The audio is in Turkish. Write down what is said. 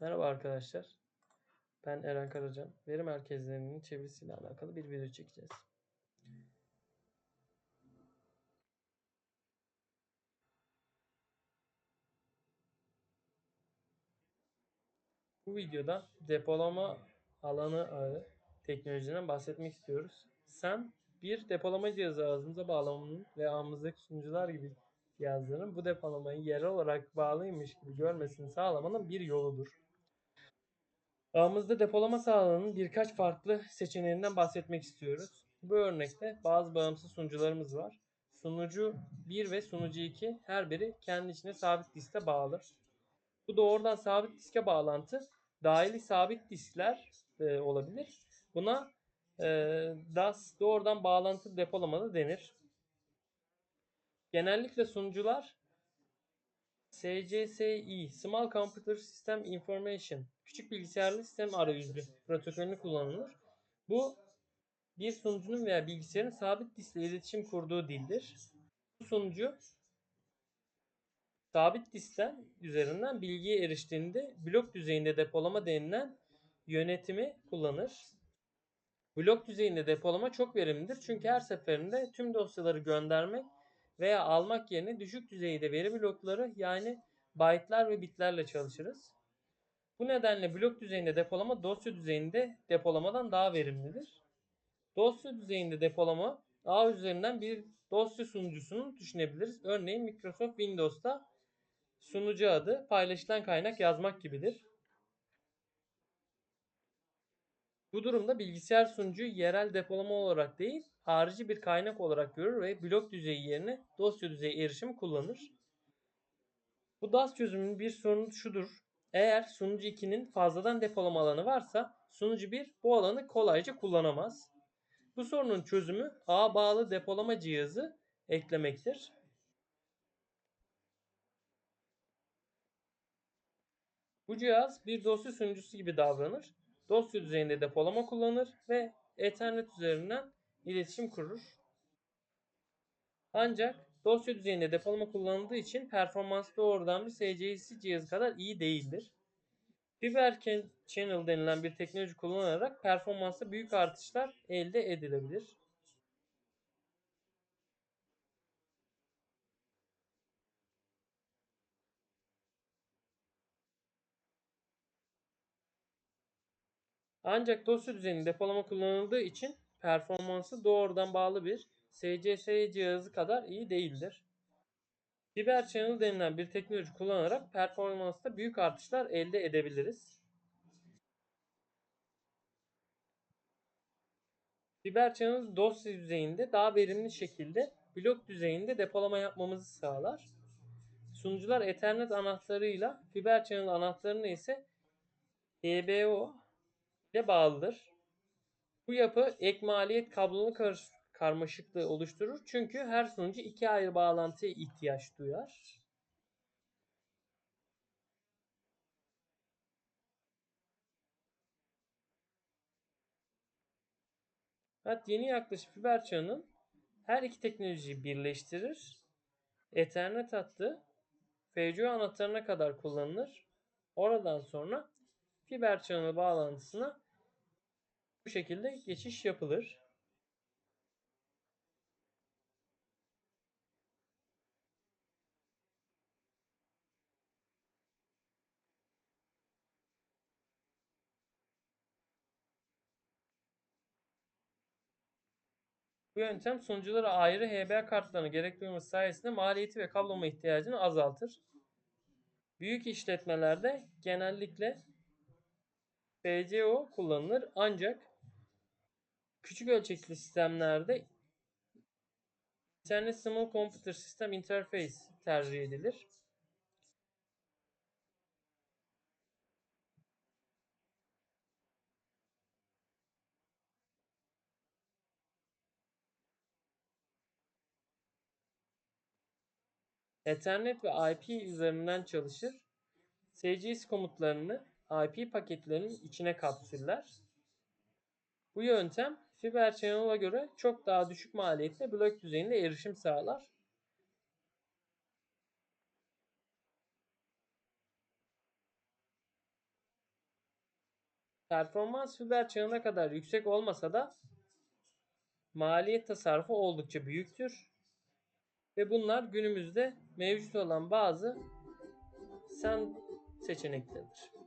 Merhaba arkadaşlar. Ben Eren Karacan. Veri merkezlerinin çevresiyle alakalı bir video çekeceğiz. Bu videoda depolama alanı ağı teknolojisinden bahsetmek istiyoruz. Sen bir depolama cihazı ağzımıza bağlamanın ve ağımızdaki sunucular gibi cihazların bu depolamayı yerel olarak bağlıymış gibi görmesini sağlamanın bir yoludur. Ağımızda depolama sağlamanın birkaç farklı seçeneğinden bahsetmek istiyoruz. Bu örnekte bazı bağımsız sunucularımız var. Sunucu 1 ve sunucu 2 her biri kendi içine sabit diske bağlı. Bu doğrudan sabit diske bağlantı dahili sabit diskler e, olabilir. Buna e, DAS doğrudan bağlantı depolama denir. Genellikle sunucular SCSI, Small Computer System Information, küçük bilgisayarlı sistem arayüzü protokolünü kullanılır. Bu bir sunucunun veya bilgisayarın sabit diskle iletişim kurduğu dildir. Bu sunucu sabit diskten üzerinden bilgiye eriştiğinde blok düzeyinde depolama denilen yönetimi kullanır. Blok düzeyinde depolama çok verimlidir çünkü her seferinde tüm dosyaları göndermek veya almak yerine düşük düzeyde veri blokları yani byte'lar ve bitlerle çalışırız. Bu nedenle blok düzeyinde depolama dosya düzeyinde depolamadan daha verimlidir. Dosya düzeyinde depolama ağ üzerinden bir dosya sunucusunu düşünebiliriz. Örneğin Microsoft Windows'ta sunucu adı paylaşılan kaynak yazmak gibidir. Bu durumda bilgisayar sunucuyu yerel depolama olarak değil, harici bir kaynak olarak görür ve blok düzeyi yerine dosya düzeyi erişimi kullanır. Bu DAS çözümünün bir sorunu şudur. Eğer sunucu 2'nin fazladan depolama alanı varsa sunucu 1 bu alanı kolayca kullanamaz. Bu sorunun çözümü ağ bağlı depolama cihazı eklemektir. Bu cihaz bir dosya sunucusu gibi davranır. Dosya düzeyinde depolama kullanır ve Ethernet üzerinden iletişim kurur. Ancak dosya düzeyinde depolama kullanıldığı için performansı doğrudan bir SCSI cihazı kadar iyi değildir. Fiber Channel denilen bir teknoloji kullanarak performansta büyük artışlar elde edilebilir. Ancak dosya düzeyinde depolama kullanıldığı için performansı doğrudan bağlı bir SCSI cihazı kadar iyi değildir. Fiber Channel denilen bir teknoloji kullanarak performansta büyük artışlar elde edebiliriz. Fiber Channel dosya düzeyinde daha verimli şekilde blok düzeyinde depolama yapmamızı sağlar. Sunucular Ethernet anahtarıyla Fiber Channel anahtarını ise EBO ile bağlıdır. Bu yapı ek maliyet kablolu kar karmaşıklığı oluşturur. Çünkü her sunucu iki ayrı bağlantıya ihtiyaç duyar. Evet, yeni yaklaşık fiber çağının her iki teknolojiyi birleştirir. Ethernet hattı FCO anahtarına kadar kullanılır. Oradan sonra fiber çağını bağlantısına bu şekilde geçiş yapılır. Bu yöntem sunuculara ayrı HBA kartlarını gerektirmesi sayesinde maliyeti ve kabloma ihtiyacını azaltır. Büyük işletmelerde genellikle FCO kullanılır ancak küçük ölçekli sistemlerde Internet Small Computer System Interface tercih edilir. Ethernet ve IP üzerinden çalışır. SCS komutlarını IP paketlerinin içine kapsüller. Bu yöntem fiber channel'a göre çok daha düşük maliyetle blok düzeyinde erişim sağlar. Performans fiber çağına kadar yüksek olmasa da maliyet tasarrufu oldukça büyüktür. Ve bunlar günümüzde mevcut olan bazı sen seçenekleridir.